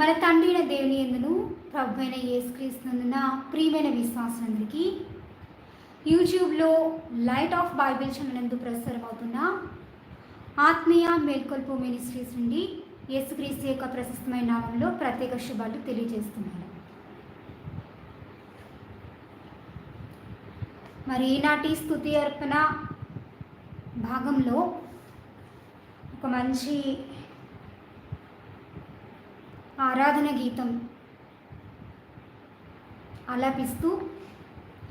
మన తండ్రి అయిన దేవుని ఎందును ప్రభు అయిన యేసుక్రీస్తునందున ప్రియమైన విశ్వాసులందరికీ యూట్యూబ్లో లైట్ ఆఫ్ బైబిల్ ఛానల్ ప్రసారం అవుతున్న ఆత్మీయ మేల్కొల్పు మినిస్ట్రీస్ నుండి యేసుక్రీస్తు యొక్క ప్రశస్తమైన నామంలో ప్రత్యేక శుభాలు తెలియజేస్తున్నాను. మరి ఈనాటి స్థుతి అర్పణ భాగంలో ఒక మంచి ఆరాధన గీతం ఆలాపిస్తూ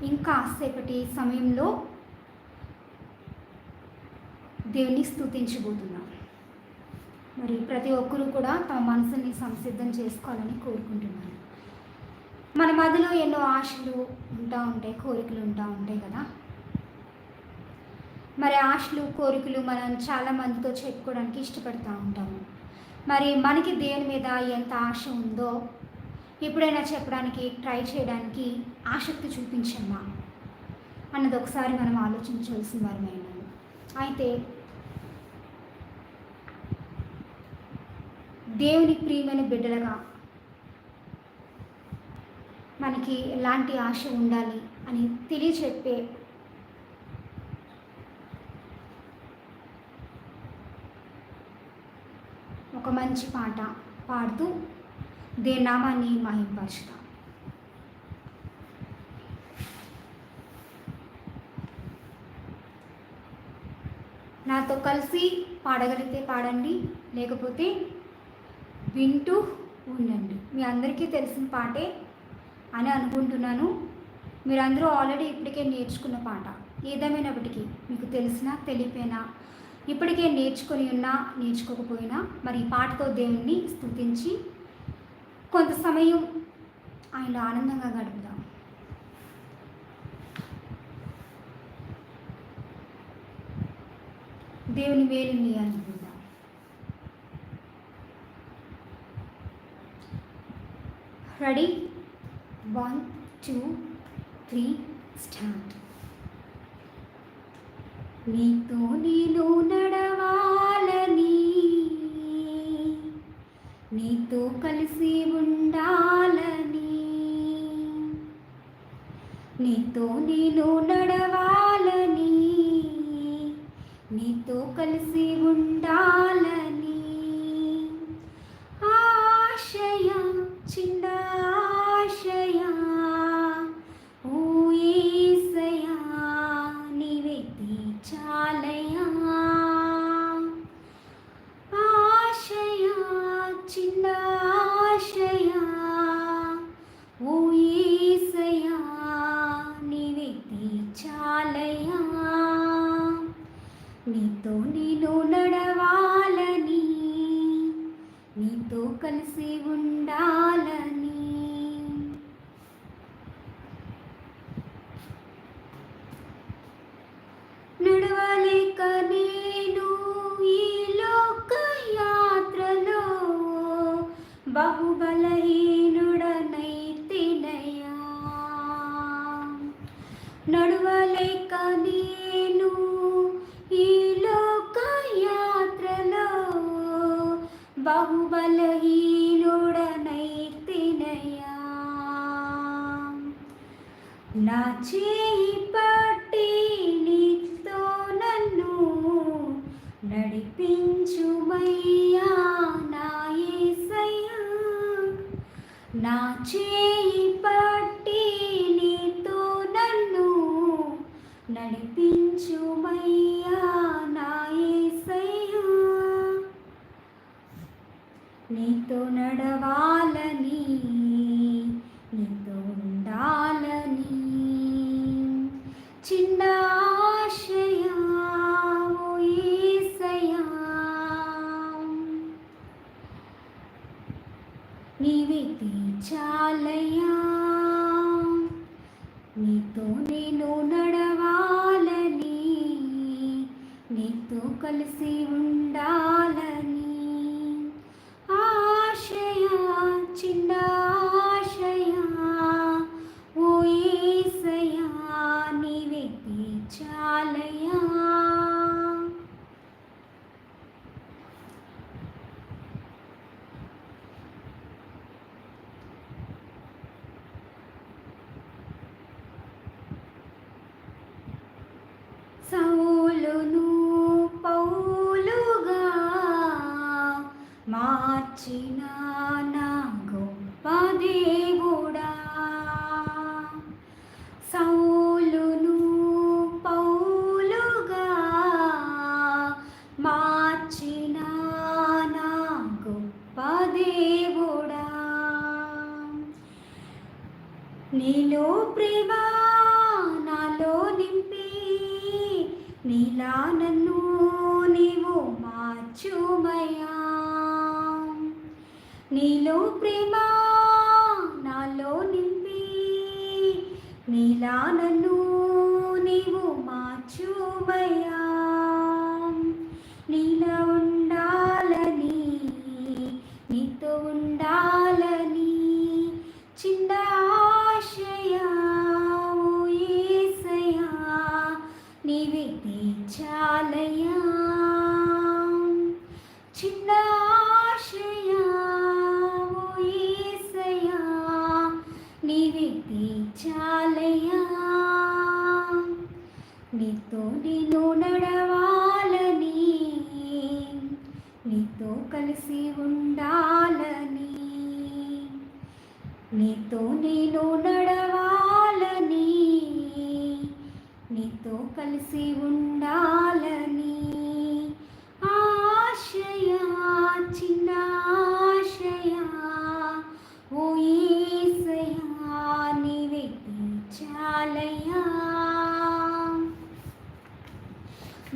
ఇంకా సేపటి సమయంలో దేవుని స్థుతించబోతున్నాం. మరి ప్రతి ఒక్కరూ కూడా తమ మనసుని సంసిద్ధం చేసుకోవాలని కోరుకుంటున్నాను. మన మధ్యలో ఎన్నో ఆశలు ఉంటా ఉంటాయి కోరికలు ఉంటా ఉంటాయి కదా. మరి ఆశలు కోరికలు మనం చాలా మందితో చెప్పుకోవడానికి ఇష్టపడుతూ ఉంటాము. మరి మనకి దేని మీద ఎంత ఆశ ఉందో ఎప్పుడైనా చెప్పడానికి ట్రై చేయడానికి ఆసక్తి చూపించమ్మా. అన్నది ఒకసారి మనం ఆలోచించవలసిన వారమైన అయితే దేవుని ప్రియమైన బిడ్డలుగా మనకి ఎలాంటి ఆశ ఉండాలి అని తెలియచెప్పే ఒక మంచి పాట పాడుతూ దేని నామాన్ని మహింపరుచుతాం. నాతో కలిసి పాడగలిగితే పాడండి లేకపోతే వింటూ ఉండండి. మీ అందరికీ తెలిసిన పాటే అని అనుకుంటున్నాను. మీరందరూ ఆల్రెడీ ఇప్పటికే నేర్చుకున్న పాట. ఏదేమైనప్పటికీ మీకు తెలిసినా తెలియపోయినా ఇప్పటికే నేర్చుకొని ఉన్నా నేర్చుకోకపోయినా మరి ఈ పాటతో దేవుణ్ణి స్థుతించి కొంత సమయం ఆయన ఆనందంగా గడుపుదాం. దేవుని వేలిని అనుకుందాం ready? One two three start. నీతో నేను నడవాలని. నీతో కలిసి ఉండాలని. నీతో నేను నడవాలని. నీతో కలిసి ఉండాలని. ఆశయ చిన్న ఆశయా. నడవలేక నేను ఈ లోక యాత్రలో బహుబలహీనుడనైతినయా. నడవలేక నేను ఈ లోక యాత్రలో బహుబలహీనుడనైతినయా. నా చేయి నడిపించుమయ్యా నా నా చేయి పట్టి నీతో నన్ను నడిపించుమయ్యా నా నీతో నడవాలని నీవే తీర్చాలయ్యా నీతో నేను నడవాలని నీతో కలిసి ఉండాలని. ఆశయ చిన్నా కలలను పౌలుగా మార్చిన నా గొప్ప దేవుడా. సౌలును పౌలుగా మార్చిన నా గొప్ప దేవుడా. నీలో ప్రి నీలా నన్ను నీవు మార్చుమయా. నీలో ప్రేమ నాలో నింపి నీలా నన్ను నీవు మార్చుమయా. చిన్న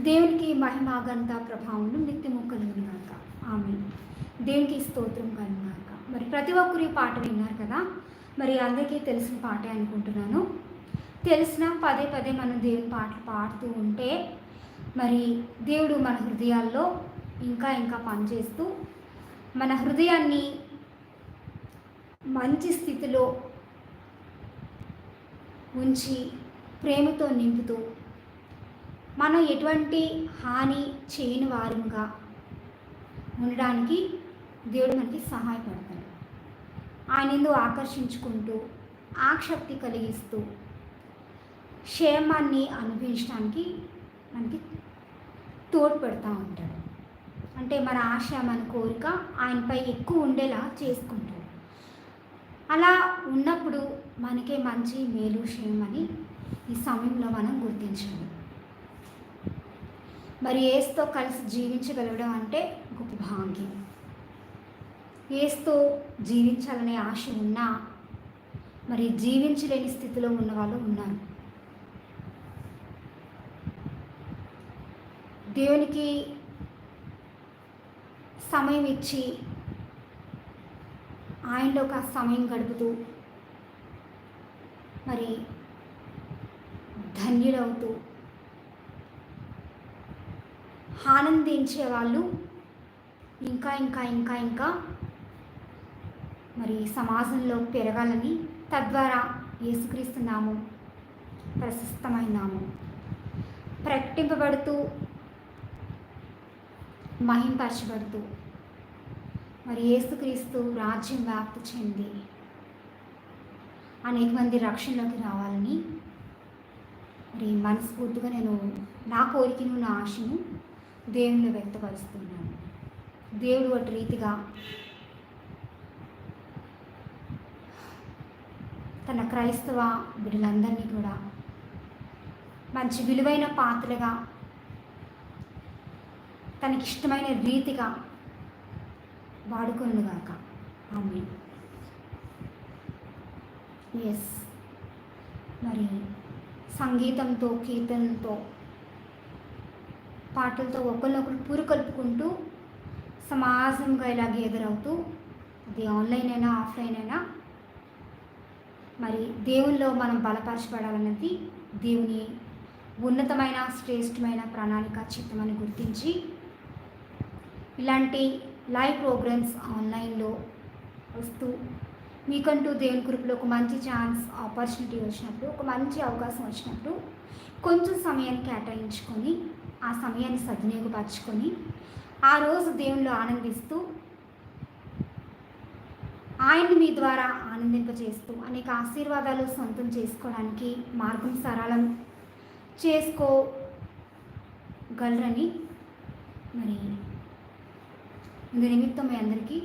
దేవునికి మహిమ ప్రభావంలో ప్రభావం నిత్యము కలుగునుగాక ఆమె దేవునికి స్తోత్రం కలుగుగాక మరి ప్రతి ఒక్కరు ఈ పాట విన్నారు కదా? మరి అందరికీ తెలిసిన పాటే అనుకుంటున్నాను. తెలిసిన పదే పదే మనం దేవుని పాటలు పాడుతూ ఉంటే మరి దేవుడు మన హృదయాల్లో ఇంకా ఇంకా పనిచేస్తూ మన హృదయాన్ని మంచి స్థితిలో ఉంచి ప్రేమతో నింపుతూ మనం ఎటువంటి హాని చేయని వారముగా ఉండడానికి దేవుడు మనకి సహాయపడతాడు. ఆయన ఎందుకు ఆకర్షించుకుంటూ ఆక్షక్తి కలిగిస్తూ క్షేమాన్ని అనుభవించడానికి మనకి తోడ్పడుతూ ఉంటాడు. అంటే మన ఆశ మన కోరిక ఆయనపై ఎక్కువ ఉండేలా చేసుకుంటాడు. అలా ఉన్నప్పుడు మనకే మంచి మేలు క్షేమని ఈ సమయంలో మనం గుర్తించాలి. మరి ఏసుతో కలిసి జీవించగలగడం అంటే గొప్ప భాగ్యం ఏసుతో జీవించాలనే ఆశ ఉన్నా మరి జీవించలేని స్థితిలో ఉన్న వాళ్ళు ఉన్నారు. దేవునికి సమయం ఇచ్చి ఆయనలో ఒక సమయం గడుపుతూ మరి ధన్యులవుతూ ఆనందించే వాళ్ళు ఇంకా ఇంకా ఇంకా ఇంకా. మరి సమాజంలో పెరగాలని తద్వారా యేసుక్రీస్తున్నాము ప్రశస్తమైనాము. ప్రకటింపబడుతూ మహింపరచబడుతూ మరి యేసుక్రీస్తు రాజ్యం వ్యాప్తి చెంది అనేక మంది రక్షణలోకి రావాలని మరి మనస్ఫూర్తిగా నేను నా కోరికను నా ఆశను దేవుని వ్యక్తపరుస్తున్నాను దేవుడు ఒక రీతిగా తన క్రైస్తవ బిడ్డలందరినీ కూడా మంచి విలువైన పాత్రగా తనకిష్టమైన రీతిగా వాడుకొనుగాక. ఆమె ఎస్ మరి సంగీతంతో కీర్తనలతో పాటలతో ఒకరినొకరు పురుకొల్పుకుంటూ సమాజంగా ఇలాగ ఎదురవుతూ అది ఆన్లైన్ అయినా ఆఫ్లైన్ అయినా మరి దేవుల్లో మనం బలపరచబడాలన్నది దేవుని ఉన్నతమైన శ్రేష్టమైన ప్రణాళిక చిత్తమని గుర్తించి ఇలాంటి లైవ్ ప్రోగ్రామ్స్ ఆన్లైన్లో వస్తూ మీకంటూ దేవుని గ్రూప్లో ఒక మంచి ఛాన్స్ ఆపర్చునిటీ వచ్చినప్పుడు ఒక మంచి అవకాశం వచ్చినప్పుడు కొంచెం సమయాన్ని కేటాయించుకొని ఆ సమయాన్ని సద్వినియోగపరచుకొని ఆ రోజు దేవుళ్ళు ఆనందిస్తూ ఆయన్ని మీ ద్వారా ఆనందింపజేస్తూ అనేక ఆశీర్వాదాలు సొంతం చేసుకోవడానికి మార్గం సరళం చేసుకోగలరని మరి ఇందు నిమిత్తం మీ అందరికీ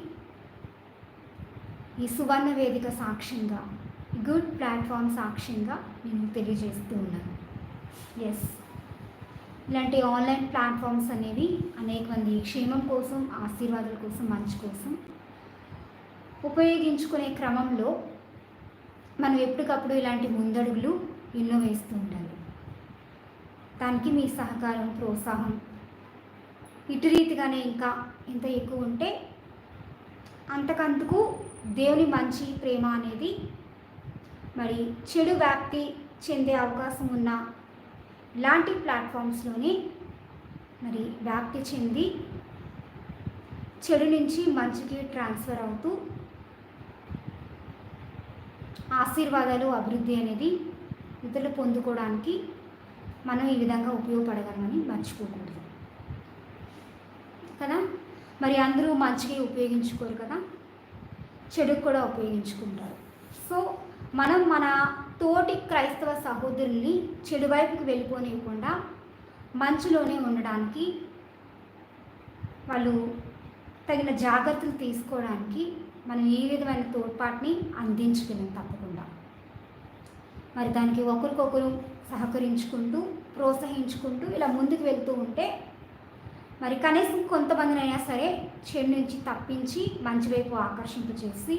ఈ సువర్ణ వేదిక సాక్ష్యంగా గుడ్ ప్లాట్ఫామ్ సాక్ష్యంగా నేను తెలియజేస్తూ ఉన్నాను. ఎస్ ఇలాంటి ఆన్లైన్ ప్లాట్ఫామ్స్ అనేవి అనేక మంది క్షేమం కోసం ఆశీర్వాదాల కోసం మంచి కోసం ఉపయోగించుకునే క్రమంలో మనం ఎప్పటికప్పుడు ఇలాంటి ముందడుగులు ఎన్నో వేస్తూ ఉండాలి. దానికి మీ సహకారం ప్రోత్సాహం ఇటు రీతిగానే ఇంకా ఎంత ఎక్కువ ఉంటే అంతకంతకు దేవుని మంచి ప్రేమ అనేది మరి చెడు వ్యాప్తి చెందే అవకాశం ఉన్న ఇలాంటి ప్లాట్ఫామ్స్లోనే మరి వ్యాప్తి చెంది చెడు నుంచి మంచికి ట్రాన్స్ఫర్ అవుతూ ఆశీర్వాదాలు అభివృద్ధి అనేది ఇతరులు పొందుకోవడానికి మనం ఈ విధంగా ఉపయోగపడగలమని మర్చిపోకూడదు. కదా? మరి అందరూ మంచిగా ఉపయోగించుకోరు కదా? చెడుకు కూడా ఉపయోగించుకుంటారు. సో మనం మన తోటి క్రైస్తవ సహోదరుల్ని చెడువైపుకి వెళ్ళిపోనివ్వకుండా మంచులోనే ఉండడానికి వాళ్ళు తగిన జాగ్రత్తలు తీసుకోవడానికి మనం ఏ విధమైన తోడ్పాటుని అందించగలం తప్పకుండా. మరి దానికి ఒకరికొకరు సహకరించుకుంటూ ప్రోత్సహించుకుంటూ ఇలా ముందుకు వెళ్తూ ఉంటే మరి కనీసం కొంతమందినైనా సరే చెడు నుంచి తప్పించి మంచి వైపు ఆకర్షింపచేసి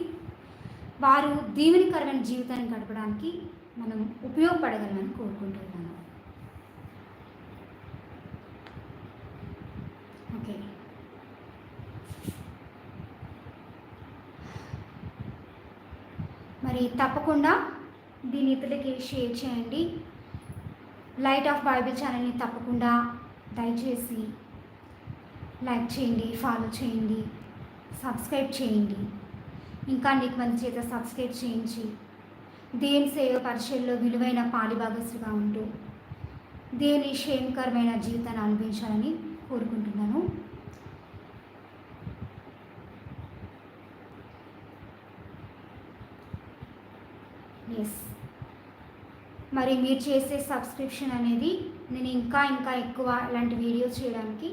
వారు దీవెనకరమైన జీవితాన్ని గడపడానికి మనం ఉపయోగపడగలమని కోరుకుంటున్నాను. ఓకే. మరి తప్పకుండా దీని ఇతరులకి షేర్ చేయండి. లైట్ ఆఫ్ బైబిల్ ఛానల్ని తప్పకుండా దయచేసి లైక్ చేయండి ఫాలో చేయండి సబ్స్క్రైబ్ చేయండి. ఇంకా నీకు మంచి చేత సబ్స్క్రైబ్ చేయించి దేని సేవ పరిచయంలో విలువైన పాలిభాగస్సుగా ఉంటూ దేని క్షేమకరమైన జీవితాన్ని అనుభవించాలని కోరుకుంటున్నాను. ఎస్ మరి మీరు చేసే సబ్స్క్రిప్షన్ అనేది నేను ఇంకా ఇంకా ఎక్కువ ఇలాంటి వీడియోస్ చేయడానికి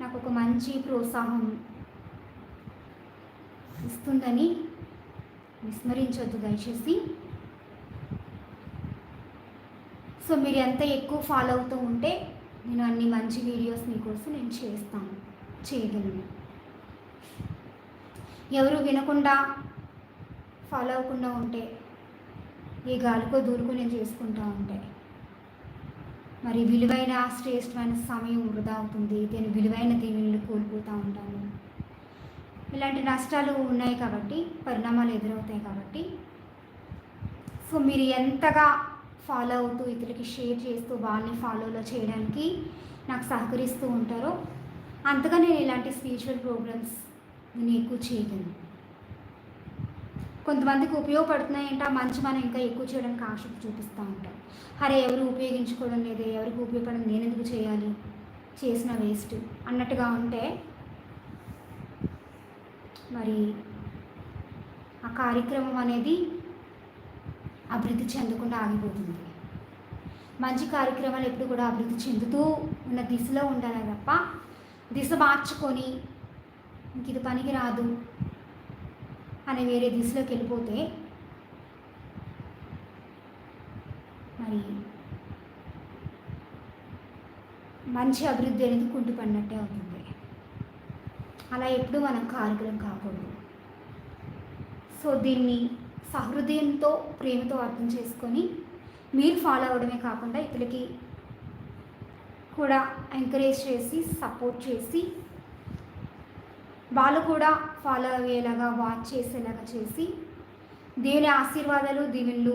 నాకు ఒక మంచి ప్రోత్సాహం ఇస్తుందని విస్మరించవద్దు దయచేసి. సో మీరు ఎంత ఎక్కువ ఫాలో అవుతూ ఉంటే నేను అన్ని మంచి వీడియోస్ మీకోసం నేను చేస్తాను. చేయగలను. ఎవరు వినకుండా ఫాలో అవ్వకుండా ఉంటే ఏ గాలికో దూరుకు నేను చేసుకుంటూ ఉంటే మరి విలువైన శ్రేష్టమైన సమయం వృధా అవుతుంది. నేను విలువైన దీవెనలు కోల్పోతూ ఉంటాను. ఇలాంటి నష్టాలు ఉన్నాయి కాబట్టి పరిణామాలు ఎదురవుతాయి కాబట్టి. సో మీరు ఎంతగా ఫాలో అవుతూ ఇతరులకి షేర్ చేస్తూ వాళ్ళని ఫాలోలో చేయడానికి నాకు సహకరిస్తూ ఉంటారో అంతగా నేను ఇలాంటి స్పిరిచువల్ ప్రోగ్రామ్స్ నేను ఎక్కువ చేయగలను కొంతమందికి ఉపయోగపడుతున్నాయంటే ఆ మంచి మనం ఇంకా ఎక్కువ చేయడానికి ఆసక్తి చూపిస్తూ ఉంటాం. అరే ఎవరు ఉపయోగించుకోవడం లేదు ఎవరికి ఉపయోగపడడం నేను ఎందుకు చేయాలి? చేసిన వేస్ట్ అన్నట్టుగా ఉంటే మరి ఆ కార్యక్రమం అనేది అభివృద్ధి చెందకుండా ఆగిపోతుంది. మంచి కార్యక్రమాలు ఎప్పుడు కూడా అభివృద్ధి చెందుతూ ఉన్న దిశలో ఉండాలి తప్ప దిశ మార్చుకొని ఇంక ఇది పనికి రాదు అని వేరే దిశలోకి వెళ్ళిపోతే మరి మంచి అభివృద్ధి అనేది కుంటుపడినట్టే అవుతుంది. అలా ఎప్పుడు మనం కార్యక్రమం కాకూడదు. సో దీన్ని సహృదయంతో ప్రేమతో అర్థం చేసుకొని మీరు ఫాలో అవ్వడమే కాకుండా ఇతరులకి కూడా ఎంకరేజ్ చేసి సపోర్ట్ చేసి వాళ్ళు కూడా ఫాలో అయ్యేలాగా వాచ్ చేసేలాగా చేసి దేవుని ఆశీర్వాదాలు దీవెళ్ళు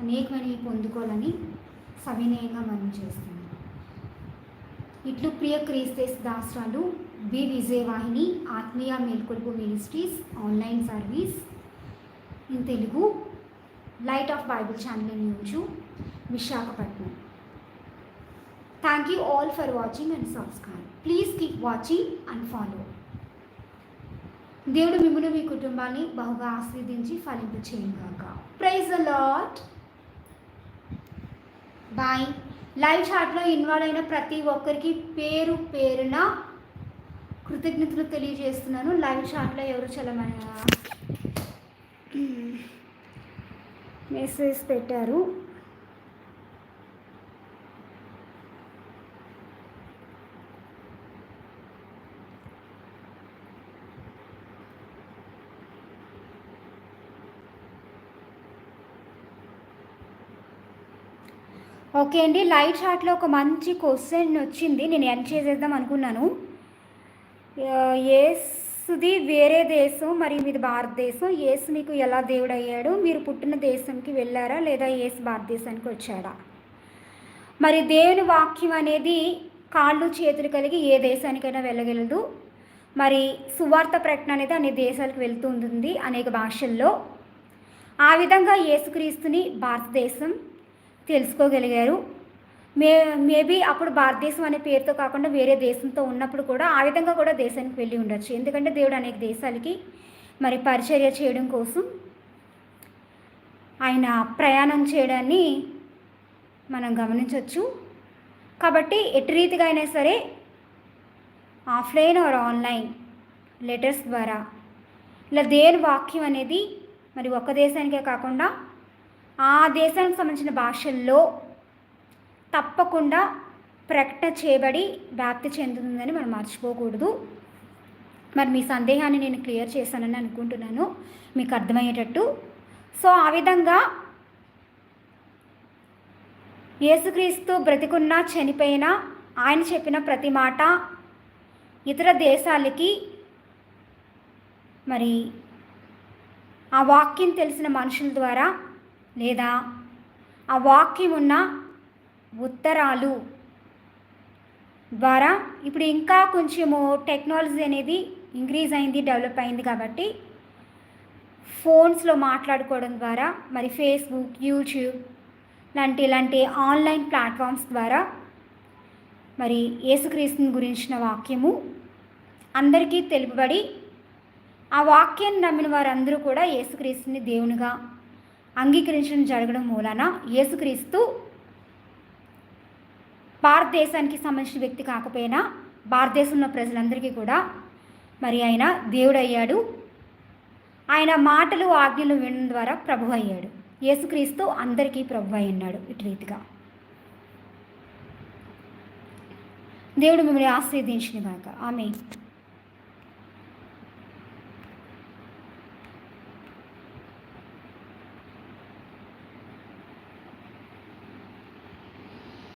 అనేకమైనవి పొందుకోవాలని సవినయంగా మనం చేస్తున్నాం. ఇట్లు ప్రియ క్రీస్తేస్ దాసరాలు బి విజయవాహిని ఆత్మీయ మేల్కొలుపు ministries online service in Telugu light of Bible channel news Visakhapatnam. Thank you all for watching and subscribe. Please keep watching and follow. దేవుడు మిమ్మల్ని మీ కుటుంబాన్ని బహుగా ఆస్వాదించి ఫలింపు చేయగాక. Praise the Lord bye live చాట్లో ఇన్వాల్వ్ అయిన ప్రతి ఒక్కరికి పేరు పేరున కృతజ్ఞతలు తెలియజేస్తున్నాను. లైవ్ చాట్లో ఎవరు చలమైన మెసేజ్ పెట్టారు. ఓకే అండి లైవ్ చాట్లో ఒక మంచి క్వశ్చన్ వచ్చింది. నేను ఎండ్ చేసేద్దాం అనుకున్నాను. ఏసుది వేరే దేశం మరియు మీది భారతదేశం. ఏసు మీకు ఎలా దేవుడయ్యాడు? మీరు పుట్టిన దేశంకి వెళ్ళారా? లేదా ఏసు భారతదేశానికి వచ్చాడా? మరి దేవుని వాక్యం అనేది కాళ్ళు చేతులు కలిగి ఏ దేశానికైనా వెళ్ళగలదు. మరి సువార్త ప్రకటన అనేది అనేక దేశాలకు వెళ్తూ ఉంటుంది అనేక భాషల్లో. ఆ విధంగా యేసుక్రీస్తుని భారతదేశం తెలుసుకోగలిగారు. మే మేబీ అప్పుడు భారతదేశం అనే పేరుతో కాకుండా వేరే దేశంతో ఉన్నప్పుడు కూడా ఆ విధంగా కూడా దేశానికి వెళ్ళి ఉండొచ్చు. ఎందుకంటే దేవుడు అనేక దేశాలకి మరి పరిచర్య చేయడం కోసం ఆయన ప్రయాణం చేయడాన్ని మనం గమనించవచ్చు కాబట్టి ఎటు రీతిగా అయినా సరే ఆఫ్లైన్ ఆర్ ఆన్లైన్ లెటర్స్ ద్వారా ఇలా దేని వాక్యం అనేది మరి ఒక దేశానికే కాకుండా ఆ దేశానికి సంబంధించిన భాషల్లో తప్పకుండా ప్రకటన చేయబడి వ్యాప్తి చెందుతుందని మనం మర్చిపోకూడదు. మరి మీ సందేహాన్ని నేను క్లియర్ చేశానని అనుకుంటున్నాను. మీకు అర్థమయ్యేటట్టు. సో ఆ విధంగా యేసుక్రీస్తు బ్రతికున్నా చనిపోయినా ఆయన చెప్పిన ప్రతి మాట ఇతర దేశాలకి మరి ఆ వాక్యం తెలిసిన మనుషుల ద్వారా లేదా ఆ వాక్యం ఉన్న ఉత్తరాలు. ద్వారా ఇప్పుడు ఇంకా కొంచెము టెక్నాలజీ అనేది ఇంక్రీజ్ అయింది డెవలప్ అయింది కాబట్టి ఫోన్స్లో మాట్లాడుకోవడం ద్వారా మరి ఫేస్బుక్ యూట్యూబ్ లాంటి ఇలాంటి ఆన్లైన్ ప్లాట్ఫామ్స్ ద్వారా మరి యేసుక్రీస్తుని గురించిన వాక్యము అందరికీ తెలుపబడి ఆ వాక్యాన్ని నమ్మిన వారందరూ కూడా యేసుక్రీస్తుని దేవునిగా అంగీకరించడం జరగడం మూలాన యేసుక్రీస్తు భారతదేశానికి సంబంధించిన వ్యక్తి కాకపోయినా భారతదేశంలో ప్రజలందరికీ కూడా మరి ఆయన దేవుడు అయ్యాడు ఆయన మాటలు ఆజ్ఞలు వినడం ద్వారా ప్రభు అయ్యాడు. యేసుక్రీస్తు అందరికీ ప్రభు అయి ఉన్నాడు ఇటు రీతిగా. దేవుడు మిమ్మల్ని ఆశీర్దించిన కాక ఆమె